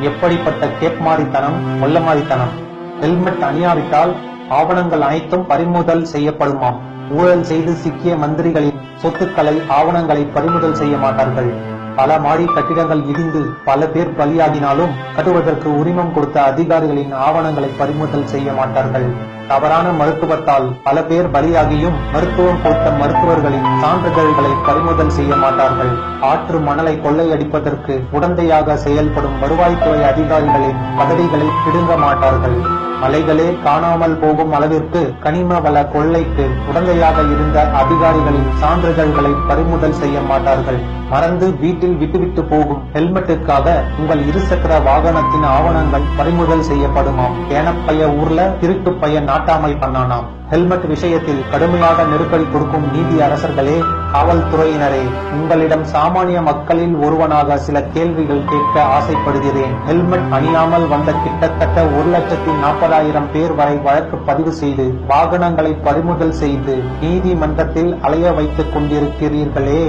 எப்படிப்பட்ட கேப்மாரித்தனம் கொல்லமாரித்தனம் ஹெல்மெட் அணியாவிட்டால் ஆவணங்கள் அனைத்தும் பறிமுதல் செய்யப்படுமாம். ஊழல் செய்து சிக்கிய மந்திரிகளின் சொத்துக்களை ஆவணங்களை பறிமுதல் செய்ய மாட்டார்கள். பல மாடி கட்டிடங்கள் இடிந்து பல பேர் பலியாகினாலும் கட்டுவதற்கு உரிமம் கொடுத்த அதிகாரிகளின் ஆவணங்களை பறிமுதல் செய்ய மாட்டார்கள். தவறான மருத்துவத்தால் பல பேர் பலியாகியும் மருத்துவம் கொடுத்த மருத்துவர்களின் சான்றிதழ்களை பறிமுதல் செய்ய மாட்டார்கள். ஆற்று மணலை கொள்ளையடிப்பதற்கு உடந்தையாக செயல்படும் வருவாய்த்துறை அதிகாரிகளின் பதவிகளை பிடுங்க மாட்டார்கள். மலைகளே காணாமல் போகும் அளவிற்கு கனிம வள கொள்ளைக்கு உடந்தையாக இருந்த அதிகாரிகளின் சான்றிதழ்களை பறிமுதல் செய்ய மாட்டார்கள். மறந்து வீட்டில் விட்டுவிட்டு போகும் ஹெல்மெட்டுக்காக உங்கள் இருசக்கர வாகனத்தின் ஆவணங்கள் பறிமுதல் செய்யப்படுமாம். ஏனப்பைய ஊர்ல திருட்டு பையன் நாட்டாமை பண்ணானாம். ஹெல்மெட் விஷயத்தில் கடுமையாக நெருக்கடி கொடுக்கும் நீதி அரசர்களே காவல்துறையினரே உங்களிடம் சாமானிய மக்களில் ஒருவனாக சில கேள்விகள் கேட்க ஆசைப்படுகிறேன். ஹெல்மெட் அணியாமல் வந்த கிட்டத்தட்ட ஒரு லட்சத்தி நாற்பதாயிரம் பேர் வரை வழக்கு பதிவு செய்து வாகனங்களை பறிமுதல் செய்து நீதிமன்றத்தில் அலைய வைத்துக் கொண்டிருக்கிறீர்களே.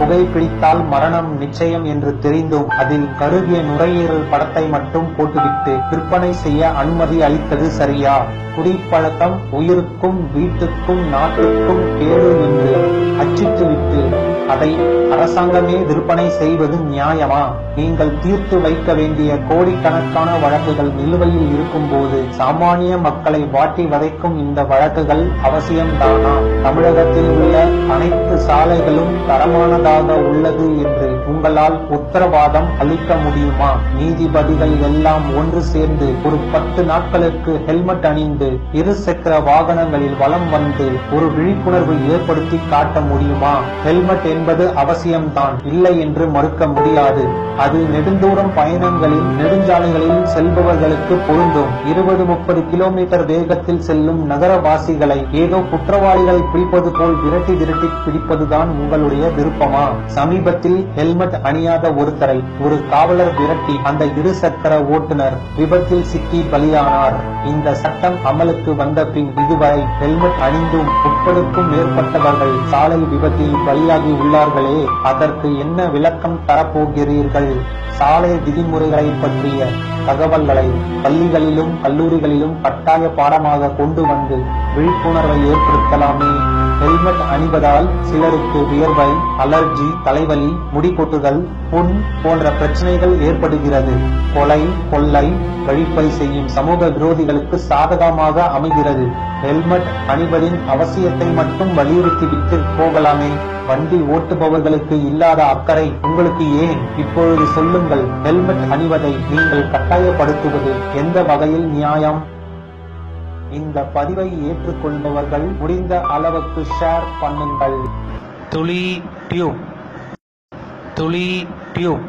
புகைப்பிடித்தால் மரணம் நிச்சயம் என்று தெரிந்தும் அதில் கருகிய நுரையீரல் படத்தை மட்டும் போட்டுவிட்டு விற்பனை செய்ய அனுமதி அளித்தது சரியா? குடிப்பழக்கம் உயிருக்கும் வீட்டுக்கும் நாட்டுக்கும் கேடு என்று அச்சிட்டுவிட்டு அதை அரசாங்கமே விற்பனை செய்வது நியாயமா? நீங்கள் தீர்த்து வைக்க வேண்டிய கோடிக்கணக்கான வழக்குகள் நிலுவையில் இருக்கும்போது சாமானிய மக்களை வாட்டி வதைக்கும் இந்த வழக்குகள் அவசியம்தானா? தமிழகத்தில் உள்ள அனைத்து சாலைகளும் தரமானதாக உள்ளது என்று உங்களால் உத்தரவாதம் அளிக்க முடியுமா? நீதிபதிகள் எல்லாம் ஒன்று சேர்ந்து ஒரு பத்து நாட்களுக்கு ஹெல்மெட் அணிந்து இரு சக்கர வாகனங்களில் வலம் வந்து ஒரு விழிப்புணர்வு ஏற்படுத்தி காட்ட முடியுமா? ஹெல்மெட் என்பது என்பது அவசியம்தான். இல்லை என்று மறுக்க முடியாது. அது நெடுந்தூரம் பயணங்களில் நெடுஞ்சாலைகளில் செல்பவர்களுக்கு பொருந்தும். இருபது முப்பது கிலோமீட்டர் வேகத்தில் செல்லும் நகரவாசிகளை ஏதோ குற்றவாளிகளை பிடிப்பது போல் விரட்டி விரட்டி பிடிப்பதுதான் உங்களுடைய விருப்பமா? சமீபத்தில் ஹெல்மெட் அணியாத ஒருத்தரை ஒரு காவலர் விரட்டி அந்த இரு சக்கர ஓட்டுநர் விபத்தில் சிக்கி பலியானார். இந்த சட்டம் அமலுக்கு வந்த பின் இதுவரை ஹெல்மெட் அணிந்தும் முப்பதுக்கும் மேற்பட்டவர்கள் சாலை விபத்தில் பலியாகி உள்ளார். உள்ளார்களே அதற்கு என்ன விளக்கம் தரப்போகிறீர்கள்? சாலை விதிமுறைகளை பற்றிய தகவல்களை பள்ளிகளிலும் கல்லூரிகளிலும் கட்டாய பாடமாக கொண்டு வந்து விழிப்புணர்வை ஏற்படுத்தலாமே? ஹெல்மெட் அணிவதால் சிலருக்கு வியர்வை அலர்ஜி தலைவலி முடி கொட்டுதல் புண் போன்ற பிரச்சனைகள் ஏற்படுகிறது. கொலை கொள்ளை கழிப்பை செய்யும் சமூக விரோதிகளுக்கு சாதகமாக அமைகிறது. ஹெல்மெட் அணிவதின் அவசியத்தை மட்டும் வலியுறுத்திவிட்டு போகலாமே. வண்டி ஓட்டுபவர்களுக்கு இல்லாத அக்கறை உங்களுக்கு ஏன்? இப்பொழுது சொல்லுங்கள் ஹெல்மெட் அணிவதை நீங்கள் கட்டாயப்படுத்துவது எந்த வகையில் நியாயம்? இந்த பதிவை ஏற்றுக்கொள்பவர்கள் முடிந்த அளவுக்கு ஷேர் பண்ணுங்கள். துளி டியூப் துளி டியூப்